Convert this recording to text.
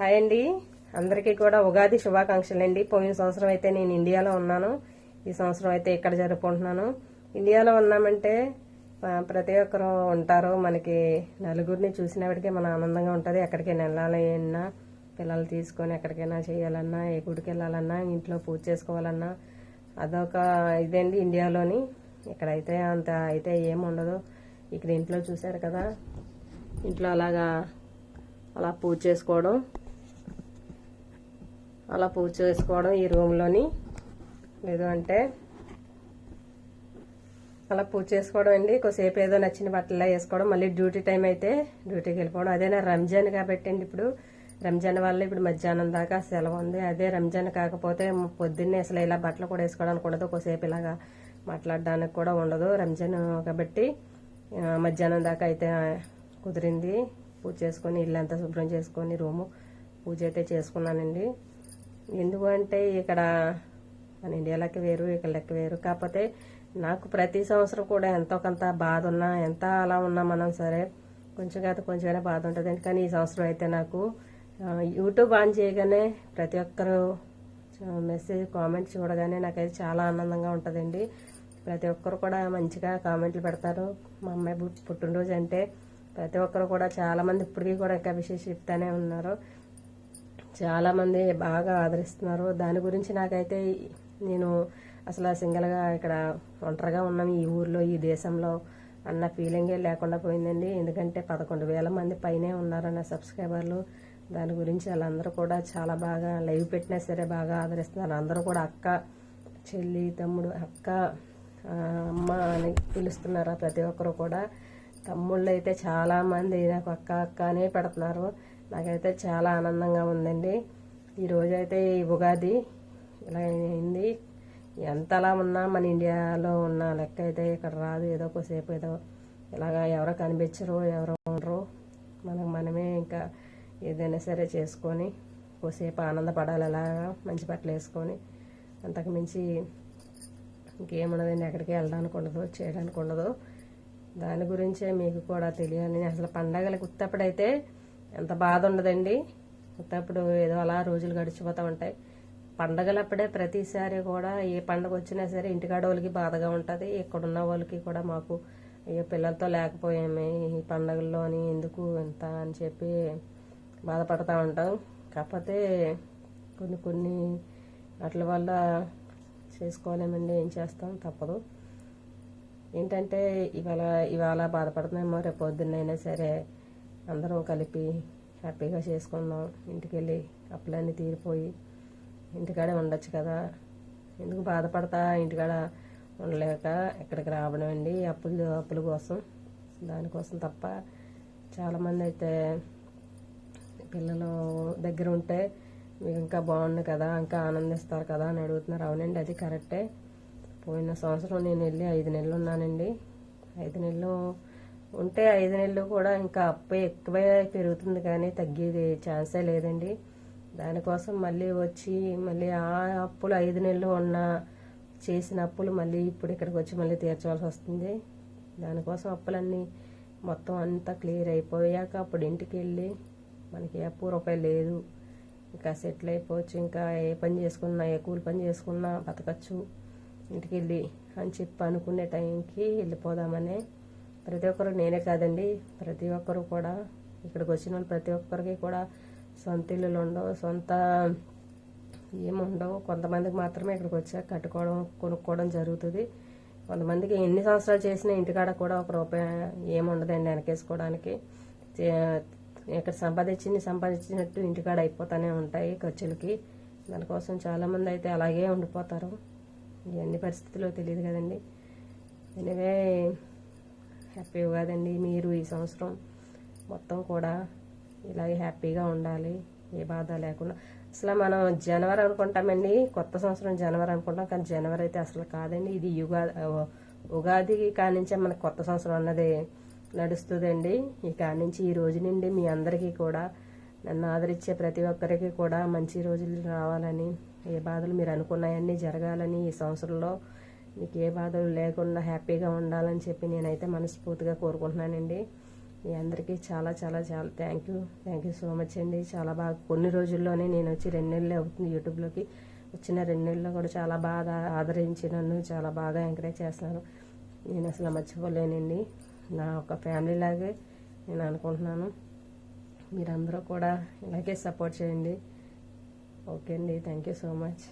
Hi అండి. అందరికీ కూడా ఉగాది శుభాకాంక్షలు అండి పోయిన సంవత్సరం అయితే నేను ఇండియాలో ఉన్నాను. ఈ సంవత్సరం అయితే ఇక్కడ జరుపుకుంటున్నాను. ఇండియాలో ఉన్నామంటే ప్రతి ఒక్కరు ఉంటారు. మనకి నలుగురిని చూసినప్పటికీ మన ఆనందంగా ఉంటుంది. ఎక్కడికైనా వెళ్ళాలన్నా పిల్లలు తీసుకొని ఎక్కడికైనా చేయాలన్నా ఏ గుడికి వెళ్ళాలన్నా ఇంట్లో పూజ చేసుకోవాలన్నా అదొక ఇదండి ఇండియాలోని. ఇక్కడైతే అంత అయితే ఏం ఉండదు. ఇక్కడ ఇంట్లో చూశారు కదా. ఇంట్లో అలాగా అలా పూజ చేసుకోవడం. అలా పూజ చేసుకోవడం ఈ రూమ్లోని. లేదు అంటే అలా పూజ చేసుకోవడం అండి. కొద్దిసేపు ఏదో నచ్చిన బట్టలు వేసుకోవడం. మళ్ళీ డ్యూటీ టైం అయితే డ్యూటీకి వెళ్ళిపోవడం. అదేనా రంజాన్ కాబట్టి అండి ఇప్పుడు. రంజాన్ వల్ల ఇప్పుడు మధ్యాహ్నం దాకా సెలవు ఉంది. అదే రంజాన్ కాకపోతే పొద్దున్నే అసలు ఇలా బట్టలు కూడా వేసుకోవడానికి ఉండదు. కొద్దిసేపు ఇలాగా మాట్లాడడానికి కూడా ఉండదు. రంజాన్ కాబట్టి మధ్యాహ్నం దాకా అయితే కుదిరింది. పూజ చేసుకొని ఇల్లంతా శుభ్రం చేసుకొని రూము పూజ అయితే చేసుకున్నానండి. ఎందుకంటే ఇక్కడ మన ఇండియా లెక్క వేరు ఇక్కడ లెక్క వేరు. కాకపోతే నాకు ప్రతి సంవత్సరం కూడా ఎంతో కొంత బాధ ఉన్నా ఎంత అలా ఉన్నా మనం సరే కొంచెం కాదు కొంచెమైనా బాధ ఉంటుంది. కానీ ఈ సంవత్సరం అయితే నాకు యూట్యూబ్ ఆన్ చేయగానే ప్రతి ఒక్కరు మెసేజ్ కామెంట్ చూడగానే నాకైతే చాలా ఆనందంగా ఉంటుందండి. ప్రతి ఒక్కరు కూడా మంచిగా కామెంట్లు పెడతారు. మా అమ్మాయి పుట్టినరోజు అంటే ప్రతి ఒక్కరు కూడా చాలామంది ఇప్పటికీ కూడా ఇంకా విశేష చెప్తానే ఉన్నారు. చాలామంది బాగా ఆదరిస్తున్నారు. దాని గురించి నాకైతే నేను అసలు సింగిల్గా ఇక్కడ ఒంటరిగా ఉన్నాం ఈ ఊర్లో ఈ దేశంలో అన్న ఫీలింగే లేకుండా పోయిందండి. ఎందుకంటే పదకొండు వేల మంది పైనే ఉన్నారు నా సబ్స్క్రైబర్లు దాని గురించి వాళ్ళందరూ కూడా చాలా బాగా లైవ్ పెట్టినా సరే బాగా ఆదరిస్తున్నారు. అందరూ కూడా అక్క చెల్లి తమ్ముడు అక్క అమ్మ అని పిలుస్తున్నారు ప్రతి ఒక్కరు కూడా. తమ్ముళ్ళు అయితే చాలామంది నాకు అక్క అక్క అనే పెడుతున్నారు. నాకైతే చాలా ఆనందంగా ఉందండి. ఈరోజైతే అయితే ఉగాది ఇలా అయింది. ఎంతలా ఉన్నా మన ఇండియాలో ఉన్న లెక్క అయితే ఇక్కడ రాదు. ఏదో కొద్దిసేపు ఏదో ఇలాగా ఎవరో కనిపించరు ఎవరో ఉండరు. మనకు మనమే ఇంకా ఏదైనా సరే చేసుకొని కొద్దిసేపు ఆనందపడాలి అలాగా మంచి బట్టలు వేసుకొని. అంతకు మించి ఇంకేమున్నదండి ఎక్కడికి వెళ్ళడానికి ఉండదు చేయడానికి ఉండదు. దాని గురించే మీకు కూడా తెలియాలని అసలు పండగలకు ఉత్తప్పుడైతే ఎంత బాధ ఉండదండి. అప్పుడు ఏదో అలా రోజులు గడిచిపోతూ ఉంటాయి. పండగలప్పుడే ప్రతిసారి కూడా ఏ పండగ వచ్చినా సరే ఇంటికాడ వాళ్ళకి బాధగా ఉంటుంది. ఇక్కడున్న వాళ్ళకి కూడా మాకు అయ్యో పిల్లలతో లేకపోయామే ఈ పండగల్లోని ఎందుకు ఇంత అని చెప్పి బాధపడతా ఉంటాం. కాకపోతే కొన్ని కొన్ని వాటి వల్ల చేసుకోలేమండి ఏం చేస్తాం తప్పదు. ఏంటంటే ఇవాళ ఇవాళ బాధపడుతున్నామో రేపు పొద్దున్నైనా సరే అందరం కలిపి హ్యాపీగా చేసుకుందాం. ఇంటికి వెళ్ళి అప్పులన్నీ తీరిపోయి ఇంటికాడే ఉండొచ్చు కదా. ఎందుకు బాధపడతా? ఇంటికాడ ఉండలేక ఇక్కడికి రావడం అండి అప్పులు అప్పుల కోసం. దానికోసం తప్ప చాలామంది అయితే పిల్లలు దగ్గర ఉంటే మీకు ఇంకా బాగుంది కదా ఇంకా ఆనందిస్తారు కదా అని అడుగుతున్నారు. అవునండి అది కరెక్టే. పోయిన సంవత్సరం నేను వెళ్ళి ఐదు నెలలు ఉన్నానండి. ఐదు నెలలు ఉంటే ఐదు నెలలు కూడా ఇంకా అప్పు ఎక్కువే పెరుగుతుంది కానీ తగ్గేది ఛాన్సే లేదండి. దానికోసం మళ్ళీ వచ్చి మళ్ళీ ఆ అప్పులు ఐదు నెలలు ఉన్న చేసిన అప్పులు మళ్ళీ ఇప్పుడు ఇక్కడికి వచ్చి మళ్ళీ తీర్చవలసి వస్తుంది. దానికోసం అప్పులన్నీ మొత్తం అంతా క్లియర్ అయిపోయాక అప్పుడు ఇంటికి వెళ్ళి మనకి అప్పు రూపాయి లేదు. ఇంకా సెటిల్ అయిపోవచ్చు. ఇంకా ఏ పని చేసుకున్నా ఏ కూలి పని చేసుకున్నా బతకచ్చు. ఇంటికి వెళ్ళి అని చెప్పి అనుకునే టైంకి వెళ్ళిపోదామని ప్రతి ఒక్కరు నేనే కాదండి. ప్రతి ఒక్కరు కూడా ఇక్కడికి వచ్చిన వాళ్ళు ప్రతి ఒక్కరికి కూడా సొంత ఇల్లులు ఉండవు సొంత ఏముండవు కొంతమందికి మాత్రమే ఇక్కడికి వచ్చాక కట్టుకోవడం కొనుక్కోవడం జరుగుతుంది. కొంతమందికి ఎన్ని సంవత్సరాలు చేసినా ఇంటికాడ కూడా ఒక రూపాయి ఏముండదండి వెనకేసుకోవడానికి. ఇక్కడ సంపాదించింది సంపాదించినట్టు ఇంటికాడ అయిపోతానే ఉంటాయి ఖర్చులకి. దానికోసం చాలామంది అయితే అలాగే ఉండిపోతారు. ఎన్ని పరిస్థితుల్లో తెలియదు కదండి. ఎనివే హ్యాపీ ఉగాదండి మీరు ఈ సంవత్సరం మొత్తం కూడా ఇలాగే హ్యాపీగా ఉండాలి ఏ బాధ లేకుండా. అసలు మనం జనవరి అనుకుంటామండి కొత్త సంవత్సరం జనవరి అనుకుంటాం కానీ జనవరి అయితే అసలు కాదండి. ఇది యుగా ఉగాది కానించే మనకు కొత్త సంవత్సరం అన్నది నడుస్తుందండి. ఈ కానించి ఈ రోజు నుండి మీ అందరికీ కూడా నన్ను ఆదరించే ప్రతి ఒక్కరికి కూడా మంచి రోజులు రావాలని ఏ బాధలు మీరు అనుకున్నాయన్నీ జరగాలని ఈ సంవత్సరంలో మీకు ఏ బాధలు లేకుండా హ్యాపీగా ఉండాలని చెప్పి నేనైతే మనస్ఫూర్తిగా కోరుకుంటున్నానండి. మీ అందరికీ చాలా చాలా చాలా thank you thank you so much అండి. చాలా బాగా కొన్ని రోజుల్లోనే నేను వచ్చి రెండు నెలలు అవుతుంది యూట్యూబ్లోకి. వచ్చిన రెండు నెలల్లో కూడా చాలా బాగా ఆదరించి నన్ను చాలా బాగా ఎంకరేజ్ చేస్తున్నారు. నేను అసలు మర్చిపోలేనండి. నా ఒక ఫ్యామిలీ లాగే నేను అనుకుంటున్నాను. మీరందరూ కూడా ఇలాగే సపోర్ట్ చేయండి. ఓకే అండి. Thank you so much